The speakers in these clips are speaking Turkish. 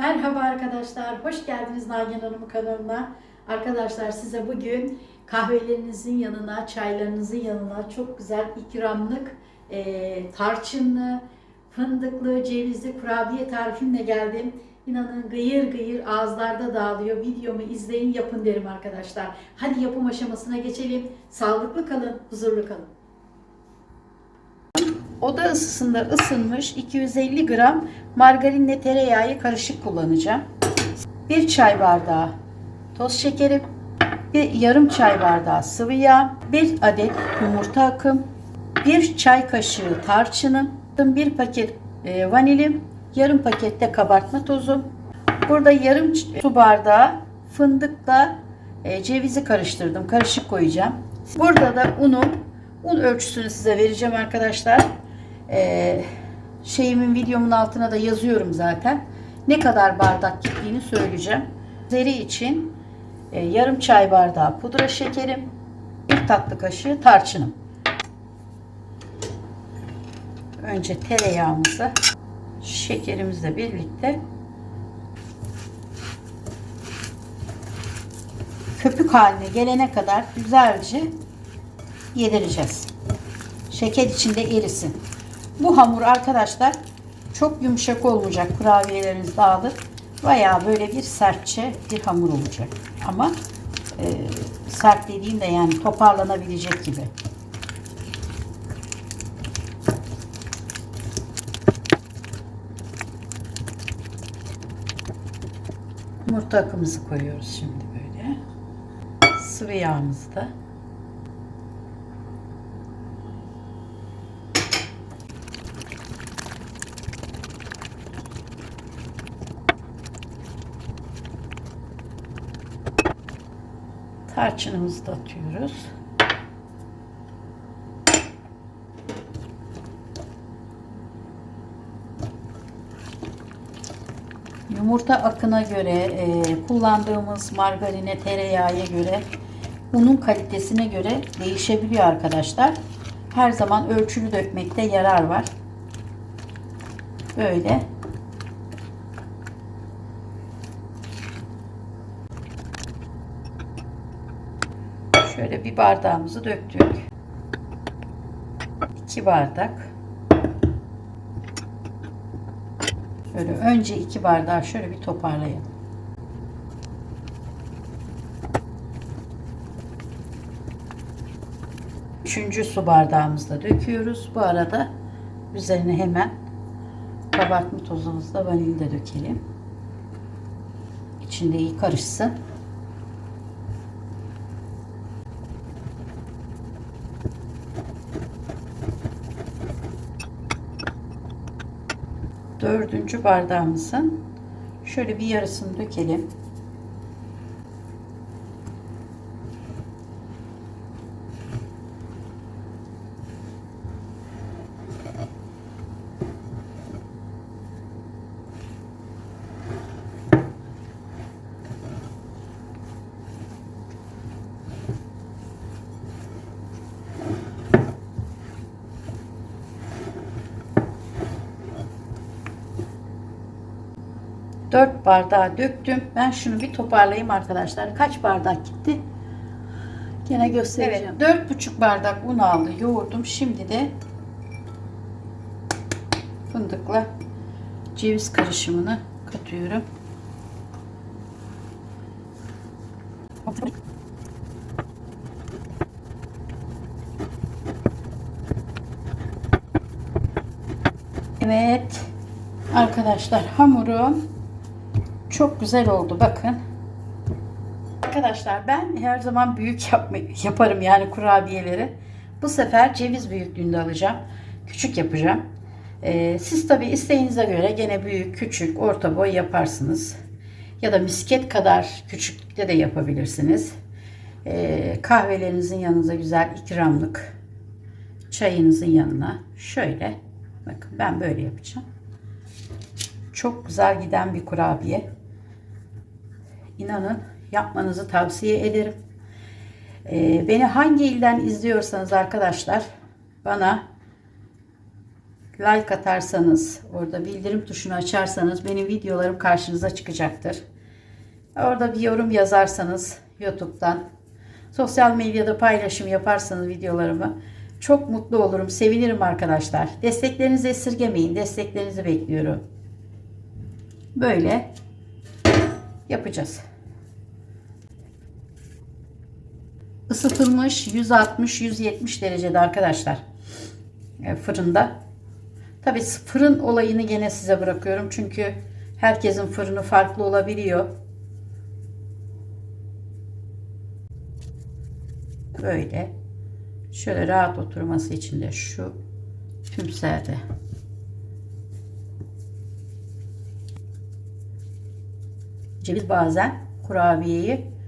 Merhaba arkadaşlar, hoş geldiniz Nagihan Hanım kanalına. Arkadaşlar size bugün kahvelerinizin yanına, çaylarınızın yanına çok güzel ikramlık e, tarçınlı, fındıklı, cevizli kurabiye tarifimle geldim. İnanın gıyır gıyır ağızlarda dağılıyor. Videomu izleyin, yapın derim arkadaşlar. Hadi yapım aşamasına geçelim. Sağlıklı kalın, huzurlu kalın. Oda ısısında ısınmış 250 gram margarinle tereyağı karışık kullanacağım. Bir çay bardağı toz şekerim, bir yarım çay bardağı sıvı yağ, bir adet yumurta akım, bir çay kaşığı tarçınım, bir paket e, vanilim, yarım pakette kabartma tozu. Burada yarım su bardağı fındıkla e, cevizi karıştırdım. Karışık koyacağım. Burada da unum, un ölçüsünü size vereceğim arkadaşlar. Ee, şeyimin videomun altına da yazıyorum zaten. Ne kadar bardak gittiğini söyleyeceğim. Üzeri için e, yarım çay bardağı pudra şekerim, bir tatlı kaşığı tarçınım. Önce tereyağımızı şekerimizle birlikte köpük haline gelene kadar güzelce yedireceğiz. Şeker içinde erisin. Bu hamur arkadaşlar çok yumuşak olmayacak. Kurabiyeleriniz dağılır. Bayağı böyle bir sertçe bir hamur olacak. Ama e, sert dediğim de yani toparlanabilecek gibi. Yumurta akımızı koyuyoruz şimdi böyle. Sıvı yağımızı da Tarçınımızı da atıyoruz. Yumurta akına göre, e, kullandığımız margarine, tereyağa göre, unun kalitesine göre değişebiliyor arkadaşlar. Her zaman ölçülü dökmekte yarar var. Böyle Şöyle bir bardağımızı döktük. 2 bardak. Şöyle önce iki bardağı şöyle bir toparlayalım. Üçüncü su bardağımızda döküyoruz. Bu arada üzerine hemen kabartma tozumuzla vanilya dökelim. İçinde iyi karışsın. Dördüncü bardağımızın şöyle bir yarısını dökelim. Dört bardağı döktüm. Ben şunu bir toparlayayım arkadaşlar. Kaç bardak gitti? Gene göstereceğim. Evet, dört buçuk bardak un aldı, yoğurdum. Şimdi de fındıkla ceviz karışımını katıyorum. Evet. Arkadaşlar hamurum çok güzel oldu bakın. Arkadaşlar ben her zaman büyük yapma, yaparım yani kurabiyeleri. Bu sefer ceviz büyüklüğünde alacağım. Küçük yapacağım. Ee, siz tabi isteğinize göre gene büyük, küçük, orta boy yaparsınız. Ya da misket kadar küçüklükte de yapabilirsiniz. Ee, kahvelerinizin yanınıza güzel ikramlık çayınızın yanına şöyle bakın ben böyle yapacağım. Çok güzel giden bir kurabiye. İnanın yapmanızı tavsiye ederim. Ee, beni hangi ilden izliyorsanız arkadaşlar bana like atarsanız, orada bildirim tuşunu açarsanız benim videolarım karşınıza çıkacaktır. Orada bir yorum yazarsanız YouTube'dan, sosyal medyada paylaşım yaparsanız videolarımı çok mutlu olurum, sevinirim arkadaşlar. Desteklerinizi esirgemeyin, desteklerinizi bekliyorum. Böyle yapacağız. Isıtılmış 160-170 derecede arkadaşlar e, fırında. Tabi fırın olayını gene size bırakıyorum. Çünkü herkesin fırını farklı olabiliyor. Böyle. Şöyle rahat oturması için de şu tümserde. Ceviz bazen kurabiyeyi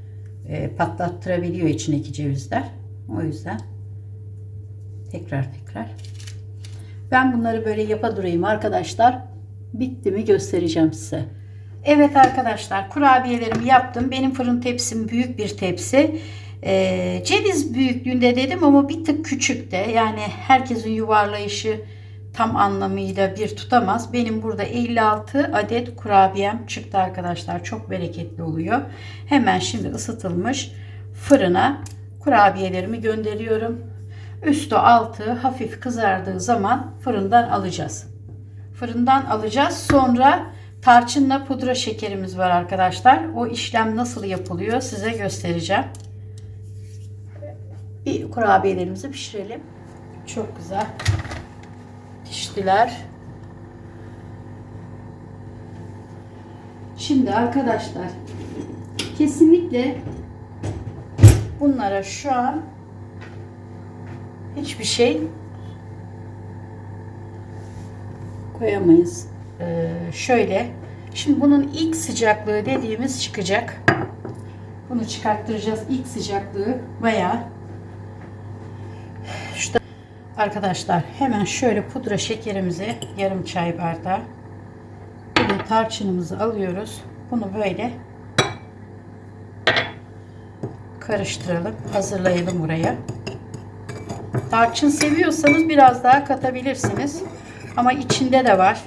e, patlattırabiliyor içindeki cevizler. O yüzden tekrar tekrar ben bunları böyle yapa durayım arkadaşlar. Bitti mi göstereceğim size. Evet arkadaşlar kurabiyelerimi yaptım. Benim fırın tepsim büyük bir tepsi. Ee, ceviz büyüklüğünde dedim ama bir tık küçük de. Yani herkesin yuvarlayışı tam anlamıyla bir tutamaz. Benim burada 56 adet kurabiyem çıktı arkadaşlar. Çok bereketli oluyor. Hemen şimdi ısıtılmış fırına kurabiyelerimi gönderiyorum. Üstü altı hafif kızardığı zaman fırından alacağız. Fırından alacağız. Sonra tarçınla pudra şekerimiz var arkadaşlar. O işlem nasıl yapılıyor size göstereceğim. Bir kurabiyelerimizi pişirelim. Çok güzel piştiler. Şimdi arkadaşlar kesinlikle bunlara şu an hiçbir şey koyamayız. Ee, şöyle. Şimdi bunun ilk sıcaklığı dediğimiz çıkacak. Bunu çıkarttıracağız. İlk sıcaklığı bayağı. Arkadaşlar hemen şöyle pudra şekerimizi yarım çay bardağı bir tarçınımızı alıyoruz. Bunu böyle karıştıralım. Hazırlayalım buraya. Tarçın seviyorsanız biraz daha katabilirsiniz. Ama içinde de var.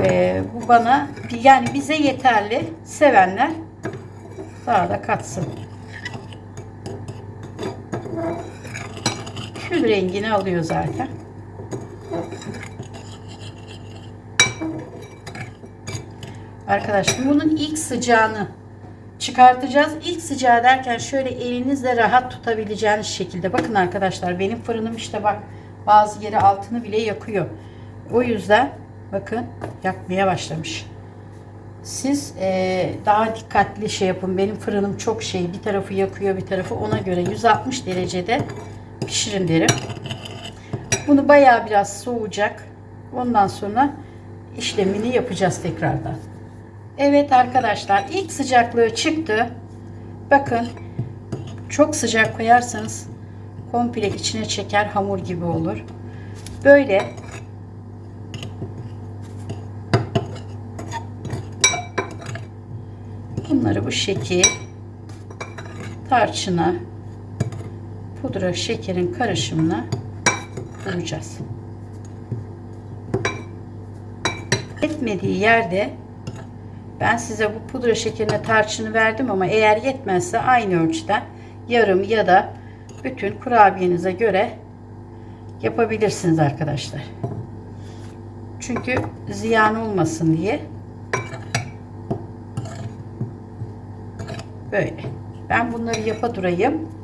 Ee, bu bana yani bize yeterli. Sevenler daha da katsın. Kül rengini alıyor zaten. Arkadaşlar bunun ilk sıcağını çıkartacağız. İlk sıcağı derken şöyle elinizle rahat tutabileceğiniz şekilde. Bakın arkadaşlar benim fırınım işte bak bazı yeri altını bile yakıyor. O yüzden bakın yakmaya başlamış. Siz e, daha dikkatli şey yapın. Benim fırınım çok şey. Bir tarafı yakıyor bir tarafı ona göre 160 derecede pişirin derim. Bunu bayağı biraz soğuyacak. Ondan sonra işlemini yapacağız tekrardan. Evet arkadaşlar ilk sıcaklığı çıktı. Bakın çok sıcak koyarsanız komple içine çeker hamur gibi olur. Böyle bunları bu şekil tarçına pudra şekerin karışımına koyacağız. Etmediği yerde ben size bu pudra şekerine tarçını verdim ama eğer yetmezse aynı ölçüden yarım ya da bütün kurabiyenize göre yapabilirsiniz arkadaşlar. Çünkü ziyan olmasın diye böyle. Ben bunları yapa durayım.